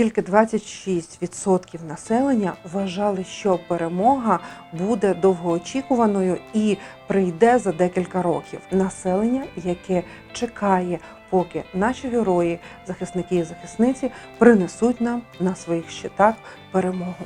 Тільки 26% населення вважали, що перемога буде довгоочікуваною і прийде за декілька років. Населення, яке чекає, поки наші герої, захисники і захисниці принесуть нам на своїх щитах перемогу.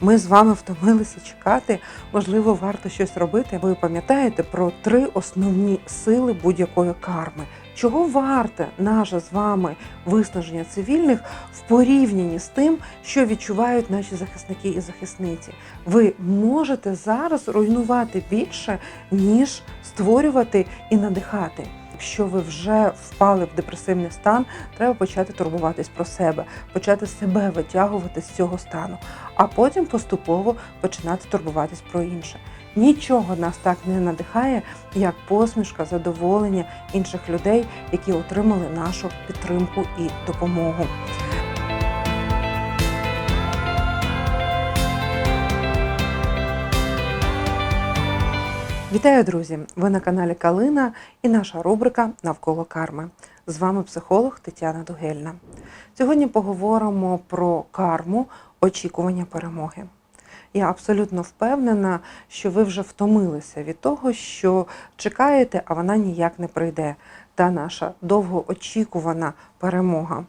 Ми з вами втомилися чекати. Можливо, варто щось робити. Ви пам'ятаєте про три основні сили будь-якої карми. Чого варте наше з вами виснаження цивільних в порівнянні з тим, що відчувають наші захисники і захисниці? Ви можете зараз руйнувати більше, ніж створювати і надихати. Якщо ви вже впали в депресивний стан, треба почати турбуватись про себе, почати себе витягувати з цього стану, а потім поступово починати турбуватись про інше. Нічого нас так не надихає, як посмішка, задоволення інших людей, які отримали нашу підтримку і допомогу. Вітаю, друзі! Ви на каналі Калина і наша рубрика Навколо карми. З вами психолог Тетяна Дугельна. Сьогодні поговоримо про карму очікування перемоги. Я абсолютно впевнена, що ви вже втомилися від того, що чекаєте, а вона ніяк не прийде. Та наша довгоочікувана перемога.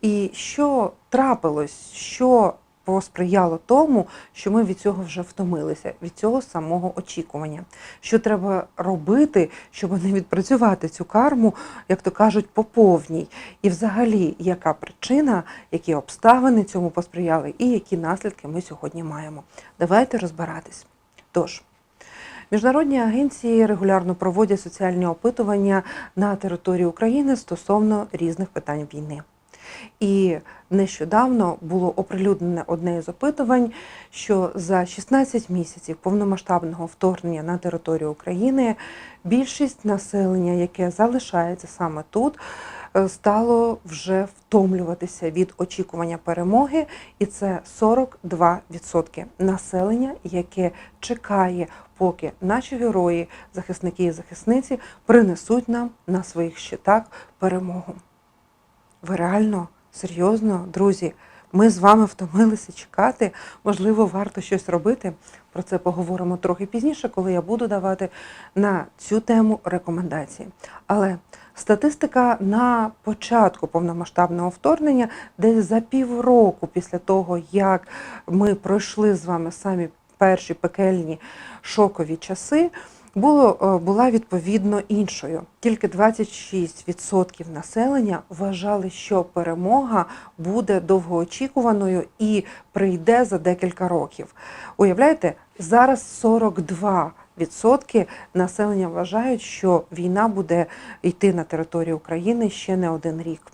І що трапилось, що посприяло тому, що ми від цього вже втомилися, від цього самого очікування. Що треба робити, щоб не відпрацювати цю карму, як то кажуть, по повній. І взагалі, яка причина, які обставини цьому посприяли, і які наслідки ми сьогодні маємо. Давайте розбиратись. Тож. Міжнародні агенції регулярно проводять соціальні опитування на території України стосовно різних питань війни. І нещодавно було оприлюднене одне із опитувань, що за 16 місяців повномасштабного вторгнення на територію України більшість населення, яке залишається саме тут, е, стало вже втомлюватися від очікування перемоги, і це 42% населення, яке чекає, поки наші герої, захисники і захисниці принесуть нам на своїх щитах перемогу. Ви реально серйозно, друзі? Ми з вами втомилися чекати. Можливо, варто щось робити. Про це поговоримо трохи пізніше, коли я буду давати на цю тему рекомендації. Але статистика на початку повномасштабного вторгнення, десь за півроку після того, як ми пройшли з вами самі перші пекельні шокові часи було, е, була відповідно іншою. Тільки 26% населення вважали, що перемога буде довгоочікуваною і прийде за декілька років. Уявляєте, зараз 42%. Відсотки населення вважають, що війна буде йти на території України ще не один рік.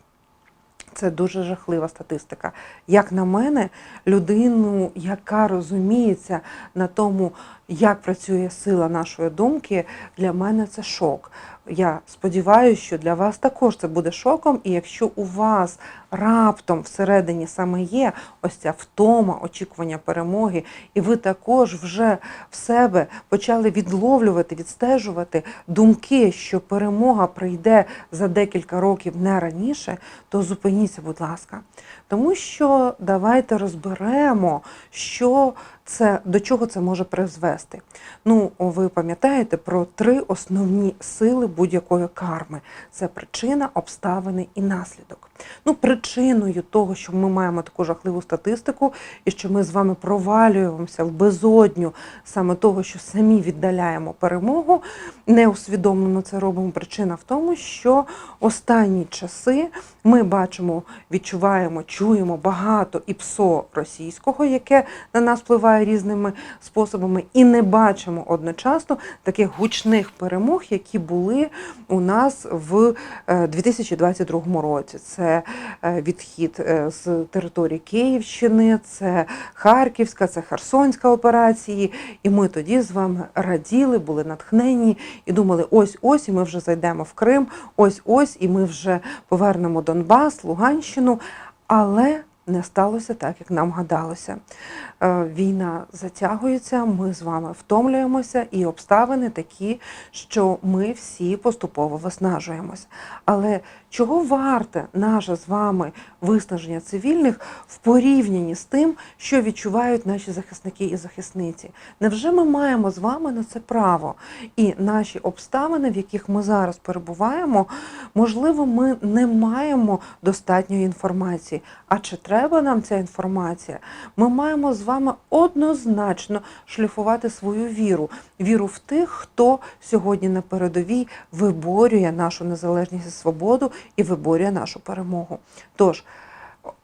Це дуже жахлива статистика. Як на мене, людину, яка розуміється на тому, як працює сила нашої думки, для мене це шок. Я сподіваюся, що для вас також це буде шоком, і якщо у вас раптом всередині саме є ось ця втома, очікування перемоги, і ви також вже в себе почали відловлювати, відстежувати думки, що перемога прийде за декілька років не раніше, то зупиніться, будь ласка. Тому що давайте розберемо, що це до чого це може призвести. Ну, ви пам'ятаєте про три основні сили будь-якої карми: це причина, обставини і наслідок. Ну, причиною того, що ми маємо таку жахливу статистику, і що ми з вами провалюємося в безодню саме того, що самі віддаляємо перемогу, неусвідомлено це робимо. Причина в тому, що останні часи ми бачимо, відчуваємо, чуємо багато і псо російського, яке на нас впливає різними способами, і не бачимо одночасно таких гучних перемог, які були у нас в 2022 році. Це відхід е, з території Київщини, це Харківська, це Херсонська операції. І ми тоді з вами раділи, були натхнені і думали, ось ось, і ми вже зайдемо в Крим, ось ось, і ми вже повернемо Донбас, Луганщину. Але не сталося так, як нам гадалося. Е, Війна затягується, ми з вами втомлюємося, і обставини такі, що ми всі поступово виснажуємось. Але чого варте наше з вами виснаження цивільних в порівнянні з тим, що відчувають наші захисники і захисниці? Невже ми маємо з вами на це право? І наші обставини, в яких ми зараз перебуваємо, можливо, ми не маємо достатньої інформації. А чи треба нам ця інформація? Ми маємо з вами однозначно шліфувати свою віру, віру в тих, хто сьогодні на передовій виборює нашу незалежність і свободу і виборює нашу перемогу. Тож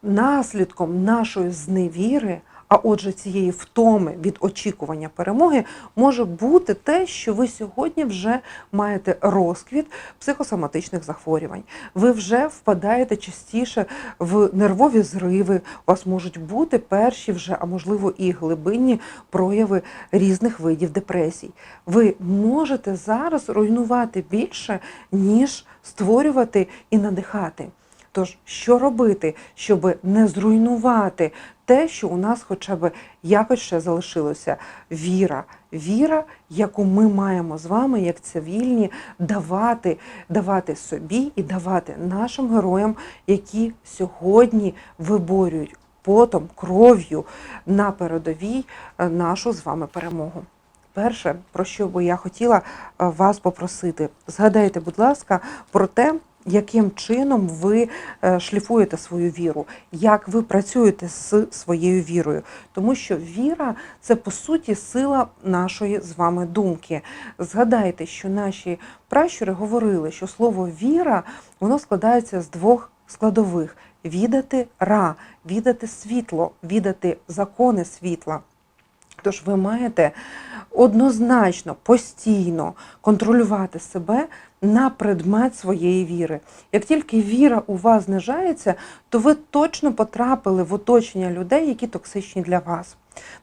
наслідком нашої зневіри. А отже, цієї втоми від очікування перемоги може бути те, що ви сьогодні вже маєте розквіт психосоматичних захворювань. Ви вже впадаєте частіше в нервові зриви. У вас можуть бути перші вже, а можливо, і глибинні прояви різних видів депресій. Ви можете зараз руйнувати більше, ніж створювати і надихати. Тож, що робити, щоб не зруйнувати те, що у нас хоча б якось ще залишилося? Віра, віра, яку ми маємо з вами, як цивільні, давати, давати собі і давати нашим героям, які сьогодні виборюють потом, кров'ю на передовій е, нашу з вами перемогу. Перше, про що би я хотіла е, вас попросити, згадайте, будь ласка, про те, яким чином ви е, шліфуєте свою віру, як ви працюєте з своєю вірою. Тому що віра це по суті сила нашої з вами думки. Згадайте, що наші пращури говорили, що слово віра воно складається з двох складових: відати ра, відати світло, відати закони світла. Тож ви маєте однозначно, постійно контролювати себе на предмет своєї віри. Як тільки віра у вас знижається, то ви точно потрапили в оточення людей, які токсичні для вас.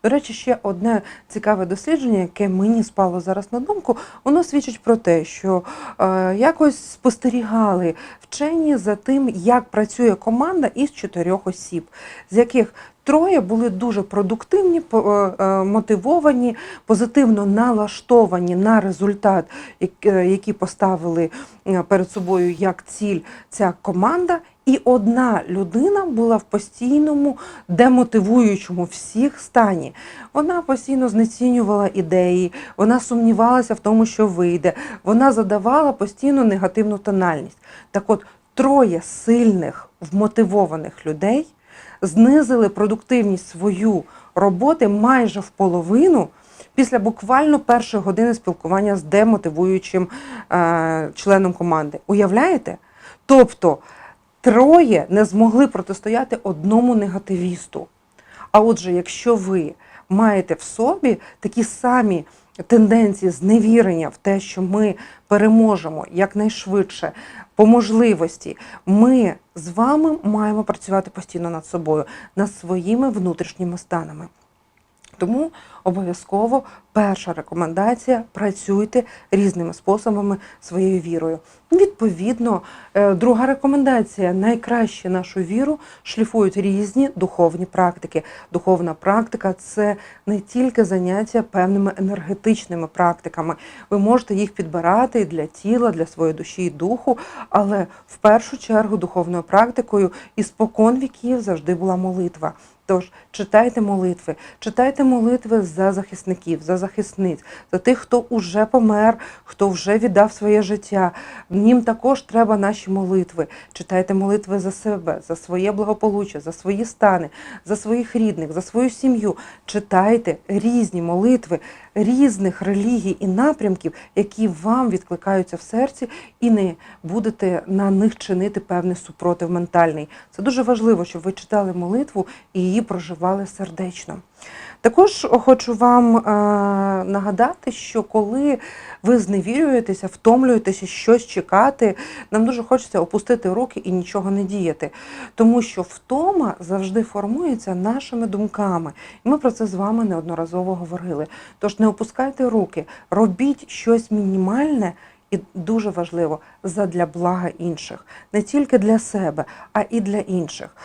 До речі, ще одне цікаве дослідження, яке мені спало зараз на думку, воно свідчить про те, що е, якось спостерігали вчені за тим, як працює команда із чотирьох осіб, з яких Троє були дуже продуктивні, е, е, мотивовані, позитивно налаштовані на результат, е, який поставили перед собою як ціль ця команда. І одна людина була в постійному демотивуючому всіх стані. Вона постійно знецінювала ідеї, вона сумнівалася в тому, що вийде. Вона задавала постійно негативну тональність. Так от, троє сильних, вмотивованих людей знизили продуктивність свою роботи майже в половину після буквально першої години спілкування з демотивуючим е, членом команди. Уявляєте? Тобто троє не змогли протистояти одному негативісту. А отже, якщо ви маєте в собі такі самі тенденції зневірення в те, що ми переможемо якнайшвидше по можливості, ми з вами маємо працювати постійно над собою, над своїми внутрішніми станами. Тому обов'язково перша рекомендація працюйте різними способами своєю вірою. Відповідно, е, друга рекомендація найкраще нашу віру шліфують різні духовні практики. Духовна практика це не тільки заняття певними енергетичними практиками. Ви можете їх підбирати для тіла, для своєї душі і духу, але в першу чергу духовною практикою і спокон віків завжди була молитва. Тож читайте молитви, читайте молитви за захисників, за захисниць, за тих, хто уже помер, хто вже віддав своє життя. Їм також треба наші молитви. Читайте молитви за себе, за своє благополуччя, за свої стани, за своїх рідних, за свою сім'ю. Читайте різні молитви різних релігій і напрямків, які вам відкликаються в серці, і не будете на них чинити певний супротив ментальний. Це дуже важливо, щоб ви читали молитву і її проживали сердечно. Також хочу вам е, нагадати, що коли ви зневірюєтеся, втомлюєтеся щось чекати, нам дуже хочеться опустити руки і нічого не діяти. Тому що втома завжди формується нашими думками. І ми про це з вами неодноразово говорили. Тож не опускайте руки, робіть щось мінімальне. І дуже важливо задля блага інших, не тільки для себе, а і для інших.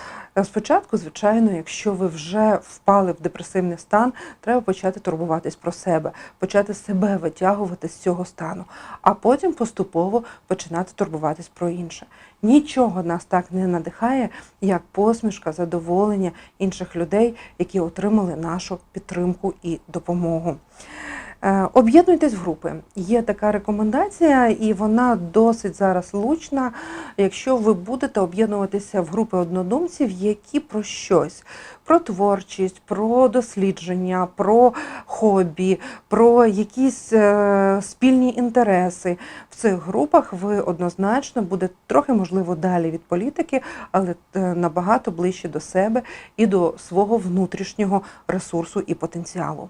Спочатку, звичайно, якщо ви вже впали в депресивний стан, треба почати турбуватись про себе, почати себе витягувати з цього стану, а потім поступово починати турбуватись про інше. Нічого нас так не надихає, як посмішка, задоволення інших людей, які отримали нашу підтримку і допомогу. Е, Об'єднуйтесь в групи. Є така рекомендація, і вона досить зараз лучна. Якщо ви будете об'єднуватися в групи однодумців, які про щось, про творчість, про дослідження, про хобі, про якісь е, спільні інтереси. В цих групах ви однозначно будете трохи, можливо, далі від політики, але е, набагато ближче до себе і до свого внутрішнього ресурсу і потенціалу.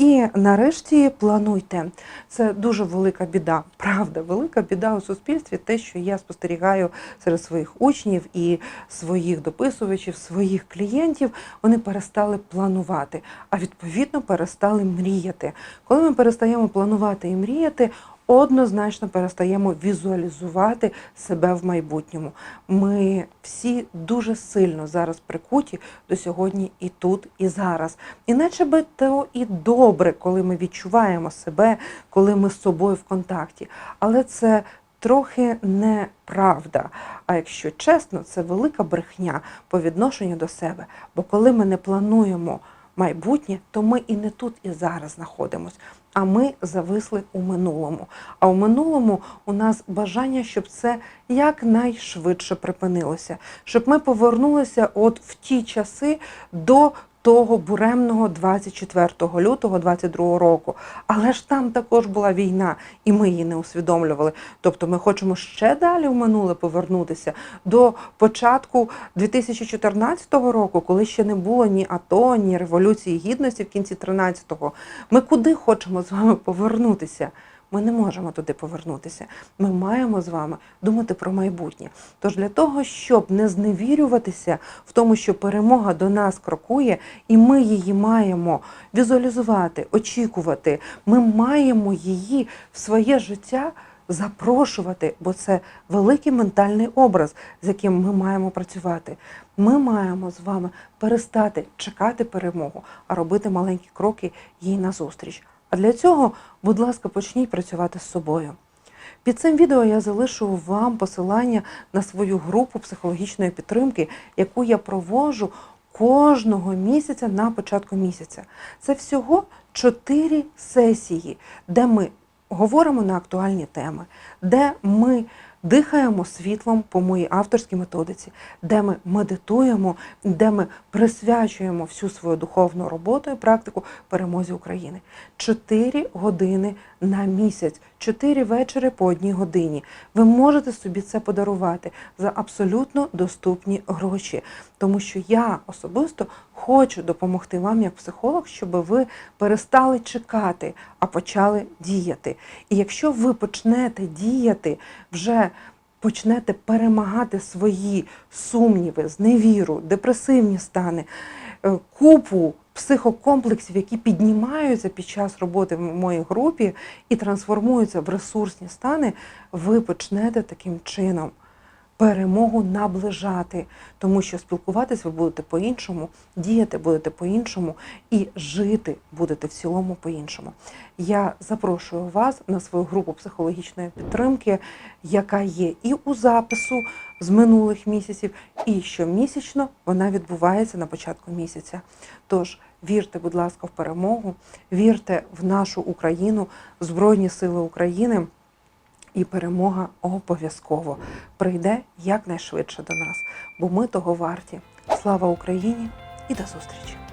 І нарешті плануйте. Це дуже велика біда. Правда, велика біда у суспільстві, те, що я спостерігаю серед своїх учнів і своїх дописувачів, своїх клієнтів. Вони перестали планувати, а відповідно перестали мріяти. Коли ми перестаємо планувати і мріяти, однозначно перестаємо візуалізувати себе в майбутньому. Ми всі дуже сильно зараз прикуті до сьогодні і тут, і зараз. Іначе би то і добре, коли ми відчуваємо себе, коли ми з собою в контакті. Але це трохи неправда. А якщо чесно, це велика брехня по відношенню до себе. Бо коли ми не плануємо майбутнє, то ми і не тут, і зараз знаходимось. А ми зависли у минулому. А у минулому у нас бажання, щоб це якнайшвидше припинилося, щоб ми повернулися от в ті часи до того буремного 24 лютого 22 року. Але ж там також була війна, і ми її не усвідомлювали. Тобто ми хочемо ще далі в минуле повернутися до початку 2014 року, коли ще не було ні АТО, ні Революції Гідності в кінці 13-го. Ми куди хочемо з вами повернутися? Ми не можемо туди повернутися. Ми маємо з вами думати про майбутнє. Тож для того, щоб не зневірюватися в тому, що перемога до нас крокує, і ми її маємо візуалізувати, очікувати, ми маємо її в своє життя запрошувати, бо це великий ментальний образ, з яким ми маємо працювати. Ми маємо з вами перестати чекати перемогу, а робити маленькі кроки їй назустріч. А для цього, будь ласка, почніть працювати з собою. Під цим відео я залишу вам посилання на свою групу психологічної підтримки, яку я провожу кожного місяця на початку місяця. Це всього чотири сесії, де ми говоримо на актуальні теми, де ми дихаємо світлом по моїй авторській методиці, де ми медитуємо, де ми присвячуємо всю свою духовну роботу і практику перемозі України. Чотири години на місяць, чотири вечори по одній годині. Ви можете собі це подарувати за абсолютно доступні гроші, тому що я особисто хочу допомогти вам як психолог, щоб ви перестали чекати, а почали діяти. І якщо ви почнете діяти вже почнете перемагати свої сумніви, зневіру, депресивні стани, е, купу психокомплексів, які піднімаються під час роботи в моїй групі і трансформуються в ресурсні стани, ви почнете таким чином перемогу наближати, тому що спілкуватись ви будете по-іншому, діяти будете по-іншому і жити будете в цілому по-іншому. Я запрошую вас на свою групу психологічної підтримки, яка є і у запису з минулих місяців, і щомісячно вона відбувається на початку місяця. Тож вірте, будь ласка, в перемогу, вірте в нашу Україну, Збройні Сили України. І перемога обов'язково прийде якнайшвидше до нас, бо ми того варті. Слава Україні і до зустрічі!